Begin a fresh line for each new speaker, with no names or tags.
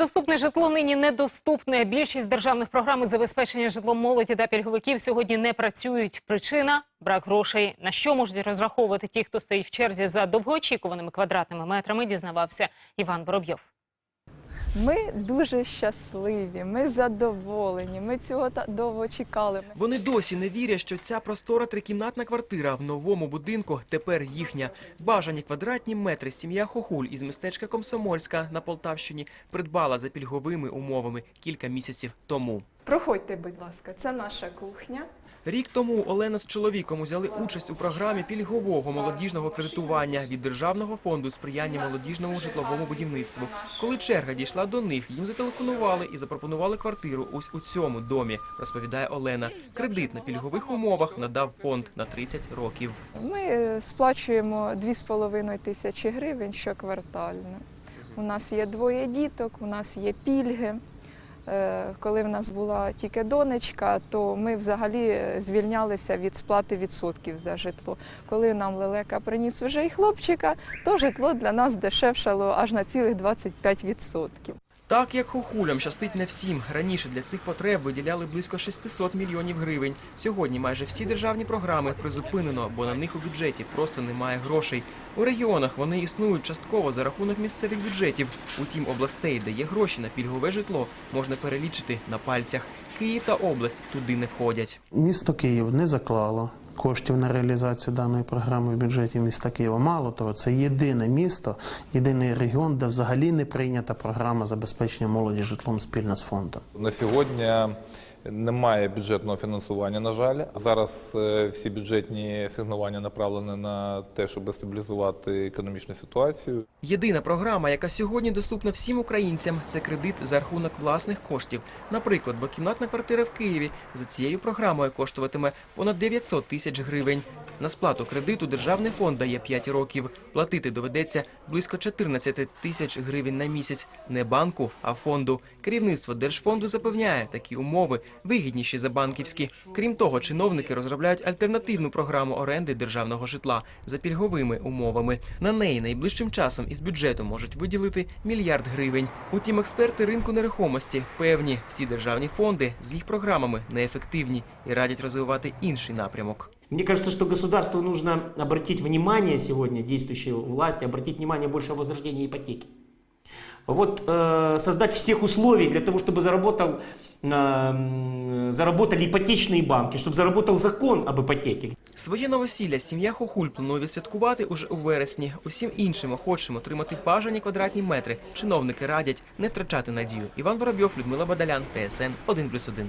Доступне житло нині недоступне. Більшість державних програм забезпечення житлом молоді та пільговиків сьогодні не працюють. Причина брак грошей. На що можуть розраховувати ті, хто стоїть в черзі за довгоочікуваними квадратними метрами, дізнавався Іван Воробйов.
Ми дуже щасливі, ми задоволені. Ми цього довго чекали.
Вони досі не вірять, що ця простора трикімнатна квартира в новому будинку тепер їхня. Бажані квадратні метри сім'я Хохуль із містечка Комсомольська на Полтавщині придбала за пільговими умовами кілька місяців тому.
Проходьте, будь ласка, це наша кухня.
Рік тому Олена з чоловіком узяли участь у програмі пільгового молодіжного кредитування від Державного фонду сприяння молодіжному житловому будівництву. Коли черга дійшла до них, їм зателефонували і запропонували квартиру ось у цьому домі, розповідає Олена. Кредит на пільгових умовах надав фонд на 30 років.
Ми е, сплачуємо 2,5 тисячі гривень щоквартально. У нас є двоє діток, у нас є пільги. Е, Коли в нас була тільки донечка, то ми взагалі е, звільнялися від сплати відсотків за житло. Коли нам лелека приніс вже і хлопчика, то житло для нас дешевшало аж на цілих 25 відсотків.
Так як хохулям щастить не всім. Раніше для цих потреб виділяли близько 600 мільйонів гривень. Сьогодні майже всі державні програми призупинено, бо на них у бюджеті просто немає грошей. У регіонах вони існують частково за рахунок місцевих бюджетів. Утім, областей, де є гроші на пільгове житло, можна перелічити на пальцях. Київ та область туди не входять.
Місто Київ не заклало коштів на реалізацію даної програми в бюджеті міста Києва. Мало того, це єдине місто, єдиний регіон, де взагалі не прийнята програма забезпечення молоді житлом спільно з фондом.
На сьогодні немає бюджетного фінансування, на жаль. Зараз е, всі бюджетні сигнування направлені на те, щоб стабілізувати економічну ситуацію.
Єдина програма, яка сьогодні доступна всім українцям, це кредит за рахунок власних коштів. Наприклад, двокімнатна квартира в Києві за цією програмою коштуватиме понад 900 тисяч гривень. На сплату кредиту державний фонд дає 5 років. Платити доведеться близько 14 тисяч гривень на місяць. Не банку, а фонду. Керівництво Держфонду запевняє, такі умови вигідніші за банківські. Крім того, чиновники розробляють альтернативну програму оренди державного житла за пільговими умовами. На неї найближчим часом із бюджету можуть виділити мільярд гривень. Утім, експерти ринку нерухомості певні, всі державні фонди з їх програмами неефективні і радять розвивати інший напрямок.
Мне кажется, что государству нужно обратить внимание сегодня, действующей власти, обратить внимание больше о возрождении ипотеки. Вот э, создать всех условий для того, чтобы заработал, э, м, заработали ипотечные банки, чтобы заработал закон об ипотеке.
Своє новосілля сім'я Хохуль планує відсвяткувати уже у вересні. Усім іншим охочим отримати бажані квадратні метри. Чиновники радять не втрачати надію. Іван Воробйов, Людмила Бадалян, ТСН 1+,1.